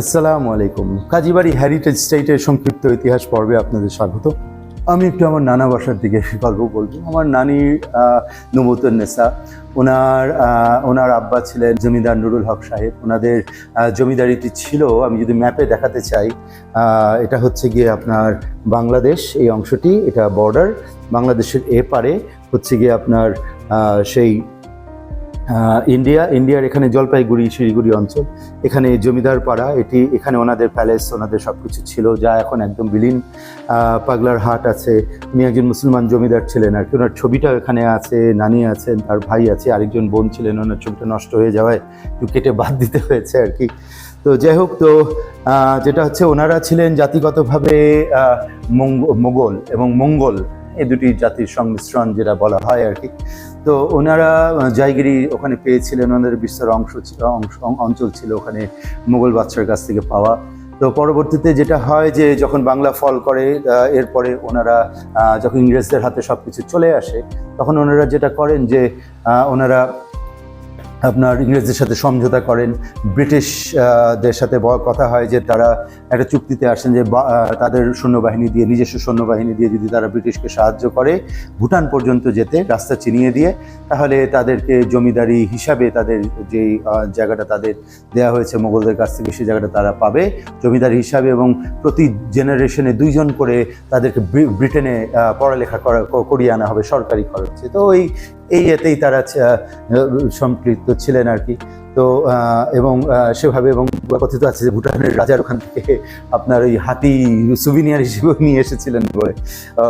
আসসালামু আলাইকুম। কাজীবাড়ি হেরিটেজ স্টেটের সংক্ষিপ্ত ইতিহাস পর্বে আপনাদের স্বাগত। আমি একটু আমার নানা বাসার দিকে গল্প বলব। আমার নানি নমতুন্নেসা ওনার ওনার আব্বা ছিলেন জমিদার নুরুল হক সাহেব। ওনাদের জমিদারিটি ছিল, আমি যদি ম্যাপে দেখাতে চাই এটা হচ্ছে গিয়ে আপনার বাংলাদেশ, এই অংশটি, এটা বর্ডার বাংলাদেশের এ পারে হচ্ছে গিয়ে আপনার সেই ইন্ডিয়া, ইন্ডিয়ার এখানে জলপাইগুড়ি, শিলিগুড়ি অঞ্চল। এখানে জমিদার পাড়া, এটি, এখানে ওনাদের প্যালেস ওনাদের সব কিছু ছিল, যা এখন একদম বিলীন। পাগলার হাট আছে। উনি একজন মুসলমান জমিদার ছিলেন আর কি। ওনার ছবিটাও এখানে আছে, নানি আছেন, তার ভাই আছে, আরেকজন বোন ছিলেন, ওনার ছবিটা নষ্ট হয়ে যাওয়ায় একটু কেটে বাদ দিতে হয়েছে আর কি। তো যাই হোক, তো যেটা হচ্ছে ওনারা ছিলেন জাতিগতভাবে মোগল এবং মঙ্গল, এই দুটি জাতির সংমিশ্রণ যেটা বলা হয় আর কি। তো ওনারা জায়গিরি ওখানে পেয়েছিলেন, ওনাদের বিস্তার অংশ ছিল অংশ, অঞ্চল ছিল ওখানে মুঘল বাদশার কাছ থেকে পাওয়া। তো পরবর্তীতে যেটা হয় যে যখন বাংলা ফল করে এরপরে ওনারা যখন ইংরেজদের হাতে সব কিছু চলে আসে, তখন ওনারা যেটা করেন যে ওনারা আপনার ইংরেজদের সাথে সমঝোতা করেন ব্রিটিশ দের সাথে কথা হয় যে তারা একটা চুক্তিতে আসেন যে তাদের সৈন্যবাহিনী দিয়ে, নিজস্ব সৈন্যবাহিনী দিয়ে যদি তারা ব্রিটিশকে সাহায্য করে ভুটান পর্যন্ত যেতে, রাস্তা চিনিয়ে দিয়ে, তাহলে তাদেরকে জমিদারি হিসাবে তাদের যে জায়গাটা তাদের দেওয়া হয়েছে মোগলদের কাছ থেকে, সেই জায়গাটা তারা পাবে। জমিদারি হিসাবে এবং প্রতি জেনারেশনে দুইজন করে তাদেরকে ব্রিটেনে পড়ালেখা করা করিয়ে আনা হবে সরকারি খরচে। তো ওই এই এতেই তারা সম্পৃক্ত ছিলেন আর কি। তো এবং সেভাবে এবং কথিত আছে যে ভুটানের রাজার ওখান থেকে আপনার ওই হাতি সুভিনিয়ার হিসেবে নিয়ে এসেছিলেন বলে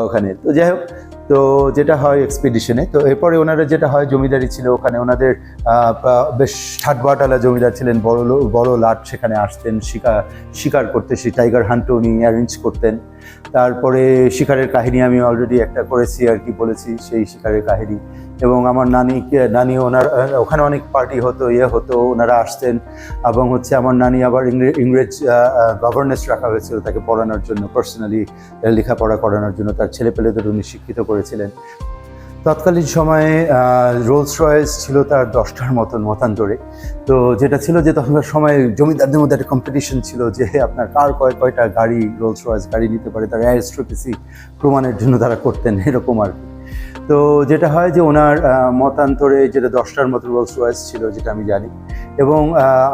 ওখানে। তো যাই হোক, তো যেটা হয় এক্সপিডিশনে তো এরপরে ওনারা যেটা হয়, জমিদারি ছিল ওখানে। ওনাদের বেশ ঠাটবাটালা জমিদার ছিলেন, বড় বড় লাট সেখানে আসতেন শিকার শিকার করতে, সেই টাইগার হান্টও উনি অ্যারেঞ্জ করতেন। তারপরে শিকারের কাহিনী আমি অলরেডি একটা করেছি আর কি বলেছি, সেই শিকারের কাহিনী। এবং আমার নানিকে নানি ওনার, ওখানে অনেক পার্টি হতো ইয়ে হতো, ওনারা আসতেন। এবং হচ্ছে আমার নানি আবার ইংরেজ গভর্নেন্স রাখা হয়েছিল তাকে পড়ানোর জন্য পার্সোনালি লেখাপড়া করানোর জন্য। তার ছেলেপেলেদের উনি শিক্ষিত করেছিলেন। তৎকালীন সময়ে রোলস রয়েস ছিল তার দশটার মতন মতান্তরে। তো যেটা ছিল যে তখনকার সময় জমিদারদের মধ্যে একটা কম্পিটিশন ছিল যে আপনার কার কয়, কয়টা গাড়ি রোলস রয়েস গাড়ি নিতে পারে? তার অ্যারিস্ট্রোক্রেসি প্রমাণের জন্য তারা করতেন, এরকম আর কি। তো যেটা হয় যে ওনার মতান্তরে যেটা দশটার মতো রোলস রয়েস ছিল, যেটা আমি জানি। এবং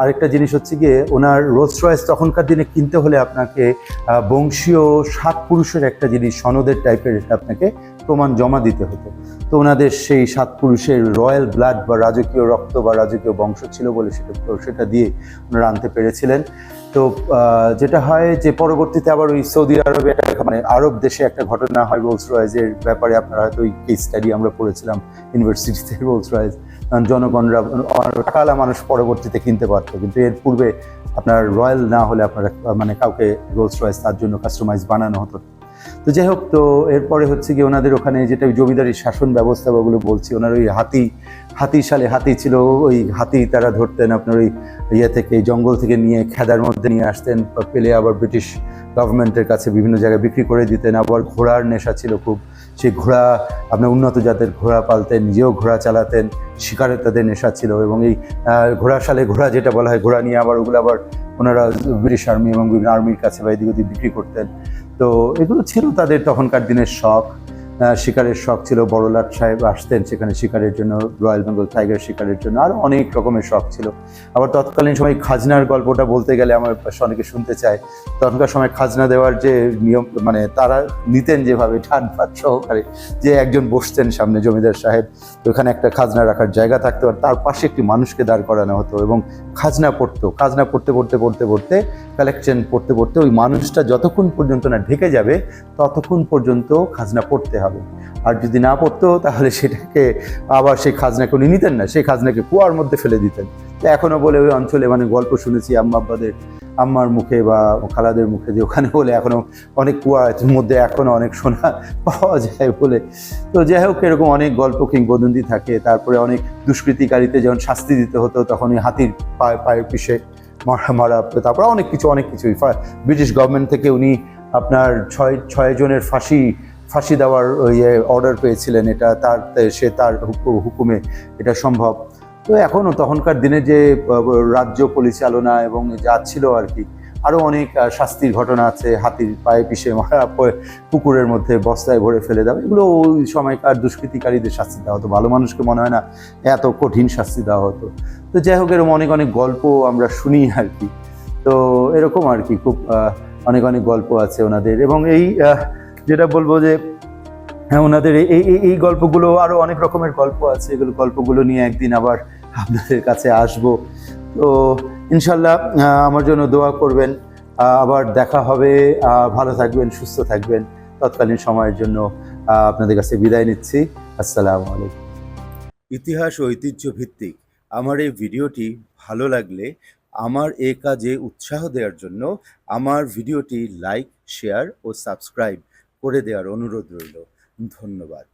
আরেকটা জিনিস হচ্ছে গিয়ে, ওনার রোলস রয়েস তখনকার দিনে কিনতে হলে আপনাকে বংশীয় সাত পুরুষের একটা জিনিস, সনদের টাইপের আপনাকে প্রমাণ জমা দিতে হতো। তো ওনাদের সেই সাত পুরুষের রয়্যাল ব্লাড বা রাজকীয় রক্ত বা রাজকীয় বংশ ছিল বলে সেটা সেটা দিয়ে ওনারা আনতে পেরেছিলেন। তো যেটা হয় যে পরবর্তীতে আবার ওই সৌদি আরবে একটা মানে আরব দেশে একটা ঘটনা হয় রোলস রয়েজের ব্যাপারে। আপনারা হয়তো ওই কেস স্টাডি আমরা পড়েছিলাম ইউনিভার্সিটিতে রোলস রয়েজ জনগণরা টাকালা মানুষ পরবর্তীতে কিনতে পারতো। কিন্তু এর পূর্বে আপনার রয়্যাল না হলে আপনারা মানে কাউকে রোলস রয়েস তার জন্য কাস্টমাইজ বানানো হতো। তো যাই হোক, তো এরপরে হচ্ছে কি ওনাদের ওখানে যেটা জমিদারির শাসন ব্যবস্থা ওগুলো বলছি, ওনার ওই হাতি হাতি সালে হাতি ছিল, ওই হাতি তারা ধরতেন আপনার ওই ইয়ে থেকে, জঙ্গল থেকে নিয়ে, খেদার মধ্যে নিয়ে আসতেন পেলে আবার ব্রিটিশ গভর্নমেন্টের কাছে বিভিন্ন জায়গায় বিক্রি করে দিতেন, আবার ঘোড়ার নেশা ছিল খুব সেই ঘোড়া আপনার উন্নত জাতের ঘোড়া পালতেন, নিজেও ঘোড়া চালাতেন, শিকারের তাদের নেশা ছিল, এবং এই ঘোড়া সালে ঘোড়া যেটা বলা হয়, ঘোড়া নিয়ে আবার ওগুলো আবার ওনারা ব্রিটিশ আর্মি এবং বিভিন্ন আর্মির কাছে বা এদিক ওদিক বিক্রি করতেন তো এগুলো ছিল তাদের তখনকার দিনের শখ। শিকারের শখ ছিল। বড়লাট সাহেব আসতেন সেখানে শিকারের জন্য, রয়্যাল বেঙ্গল টাইগার শিকারের জন্য। আরও অনেক রকমের শখ ছিল। আবার তৎকালীন সময় খাজনার গল্পটা বলতে গেলে আমার অনেকে শুনতে চায়। তখনকার সময় খাজনা দেওয়ার যে নিয়ম মানে তারা নিতেন যেভাবে ঠান ফাট সহকারে, যে একজন বসতেন সামনে জমিদার সাহেব, ওখানে একটা খাজনা রাখার জায়গা থাকতো আর তার পাশে একটি মানুষকে দাঁড় করানো হতো এবং খাজনা পড়তো। খাজনা পড়তে পড়তে পড়তে পড়তে কালেকশন পড়তে পড়তে ওই মানুষটা যতক্ষণ পর্যন্ত না ঢেকে যাবে, ততক্ষণ পর্যন্ত খাজনা পড়তে হবে। আর যদি না পড়তো, তাহলে সেটাকে আবার সেই খাজনাকে উনি নিতেন না, সেই খাজনাকে কুয়ার মধ্যে ফেলে দিতেন। তো এখনও বলে ওই অঞ্চলে মানে গল্প শুনেছি আম্মা আব্বাদের, আম্মার মুখে বা খালাদের মুখে যে ওখানে বলে এখনও অনেক কুয়া এর মধ্যে এখনও অনেক সোনা পাওয়া যায় বলে। তো যাই হোক, এরকম অনেক গল্প কিংবদন্তি থাকে। তারপরে অনেক দুষ্কৃতিকারীতে যখন শাস্তি দিতে হতো, তখন ওই হাতির পায়ে, পায়ের পিষে মারা মারা, তারপরে অনেক কিছু, অনেক কিছুই। ব্রিটিশ গভর্নমেন্ট থেকে উনি আপনার ছয় ছয় জনের ফাঁসি ফাঁসি দেওয়ার ইয়ে অর্ডার পেয়েছিলেন, এটা তার, সে তার হুকু- হুকুমে এটা সম্ভব। তো এখনও তখনকার দিনে যে রাজ্য পরিচালনা এবং যা ছিল আর কি, আরও অনেক শাস্তির ঘটনা আছে, হাতির পায়ে পিষে মারা পুকুরের মধ্যে বস্তায় ভরে ফেলে দেওয়া, এগুলো ওই সময়কার দুষ্কৃতিকারীদের শাস্তি দেওয়া হতো। ভালো মানুষকে মনে হয় না এত কঠিন শাস্তি দেওয়া হতো। তো যাই হোক, এরকম অনেক অনেক গল্প আমরা শুনি আর কি। তো এরকম আর কি, খুব অনেক অনেক গল্প আছে ওনাদের। এবং এই যেটা বলব যে হ্যাঁ ওনাদের এই, এই- গল্পগুলো আরও অনেক রকমের গল্প আছে। এগুলো গল্পগুলো নিয়ে একদিন আবার আপনাদের কাছে আসব। তো ইনশাল্লাহ আমার জন্য দোয়া করবেন। আবার দেখা হবে। ভালো থাকবেন, সুস্থ থাকবেন। তৎকালীন সময়ের জন্য আপনাদের কাছে বিদায় নিচ্ছি। আসসালামু আলাইকুম। ইতিহাস ঐতিহ্য ভিত্তিক আমার এই ভিডিওটি ভালো লাগলে আমার এ কাজে উৎসাহ দেওয়ার জন্য আমার ভিডিওটি লাইক, শেয়ার ও সাবস্ক্রাইব করে দেওয়ার অনুরোধ রইল। ধন্যবাদ।